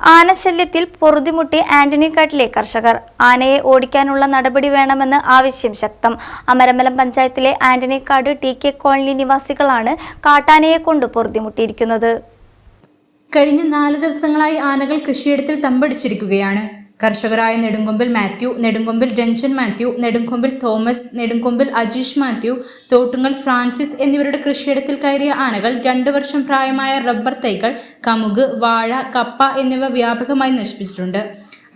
ആനശല്യത്തിൽ പൊറുതിമുട്ടി ആന്റണിക്കാട്ടിലെ കർഷകർ. ആനയെ ഓടിക്കാനുള്ള നടപടി വേണമെന്ന് ആവശ്യം ശക്തം. അമരമലം പഞ്ചായത്തിലെ ആന്റണിക്കാട് ടി കെ കോളനി നിവാസികളാണ് കാട്ടാനയെ കൊണ്ട് പൊറുതിമുട്ടിയിരിക്കുന്നത്. കഴിഞ്ഞ നാല് ദിവസങ്ങളായി ആനകൾ കൃഷിയിടത്തിൽ തമ്പടിച്ചിരിക്കുകയാണ്. കർഷകരായ Nedumkombil Mathew Nedumkombil Ranjan Mathew Nedumkombil Thomas Nedumkombil Ajeesh Mathew Thottungal Francis എന്നിവരുടെ കൃഷിയിടത്തിൽ കയറിയ ആനകൾ രണ്ടു വർഷം പ്രായമായ റബ്ബർ തൈകൾ കമുക് വാഴ കപ്പ എന്നിവ വ്യാപകമായി നശിപ്പിച്ചിട്ടുണ്ട്.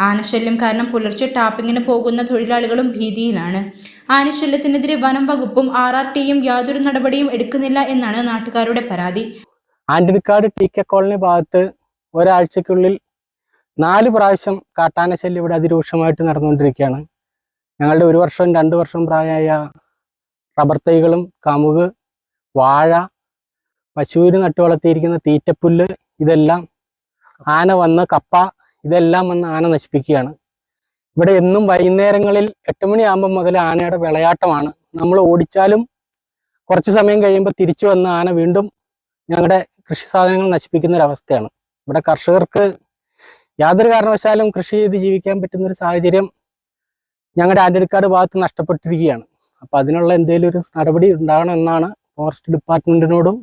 ആനശല്യം കാരണം പുലർച്ചെ ടാപ്പിങ്ങിന് പോകുന്ന തൊഴിലാളികളും ഭീതിയിലാണ്. ആനശല്യത്തിനെതിരെ വനം വകുപ്പും ആർ ആർ ടിയും യാതൊരു നടപടിയും എടുക്കുന്നില്ല എന്നാണ് നാട്ടുകാരുടെ പരാതി. ആന്റണിക്കാട് ടി കെ കോളനി ഭാഗത്ത് ഒരാഴ്ചക്കുള്ളിൽ നാല് പ്രാവശ്യം കാട്ടാന ശല്യം ഇവിടെ അതിരൂക്ഷമായിട്ട് നടന്നുകൊണ്ടിരിക്കുകയാണ്. ഞങ്ങളുടെ ഒരു വർഷം രണ്ട് വർഷം പ്രായമായ റബ്ബർ തൈകളും കമുക് വാഴ പശുവിന് നട്ടു വളർത്തിയിരിക്കുന്ന തീറ്റപ്പുല്ല് ഇതെല്ലാം ആന വന്ന് കപ്പ ഇതെല്ലാം വന്ന് ആന നശിപ്പിക്കുകയാണ്. ഇവിടെ എന്നും വൈകുന്നേരങ്ങളിൽ എട്ട് മണിയാകുമ്പോൾ മുതൽ ആനയുടെ വിളയാട്ടമാണ്. നമ്മൾ ഓടിച്ചാലും കുറച്ച് സമയം കഴിയുമ്പോൾ തിരിച്ചു വന്ന് ആന വീണ്ടും ഞങ്ങളുടെ കൃഷി സാധനങ്ങൾ നശിപ്പിക്കുന്ന ഒരവസ്ഥയാണ് ഇവിടെ കർഷകർക്ക് യാതൊരു കാരണവശാലും കൃഷി ചെയ്ത് ജീവിക്കാൻ പറ്റുന്ന ഒരു സാഹചര്യം ഞങ്ങളുടെ ആന്റണിക്കാട് ഭാഗത്ത് നഷ്ടപ്പെട്ടിരിക്കുകയാണ്. അപ്പൊ അതിനുള്ള എന്തെങ്കിലും ഒരു നടപടി ഉണ്ടാകണം എന്നാണ് ഫോറസ്റ്റ് ഡിപ്പാർട്ട്മെന്റിനോടും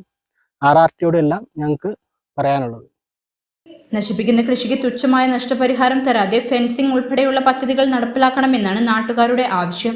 ആർ ആർ ടിയോടും എല്ലാം ഞങ്ങൾക്ക് പറയാനുള്ളത്. നശിപ്പിക്കുന്ന കൃഷിക്ക് തുച്ഛമായ നഷ്ടപരിഹാരം തരാതെ ഫെൻസിംഗ് ഉൾപ്പെടെയുള്ള പദ്ധതികൾ നടപ്പിലാക്കണമെന്നാണ് നാട്ടുകാരുടെ ആവശ്യം.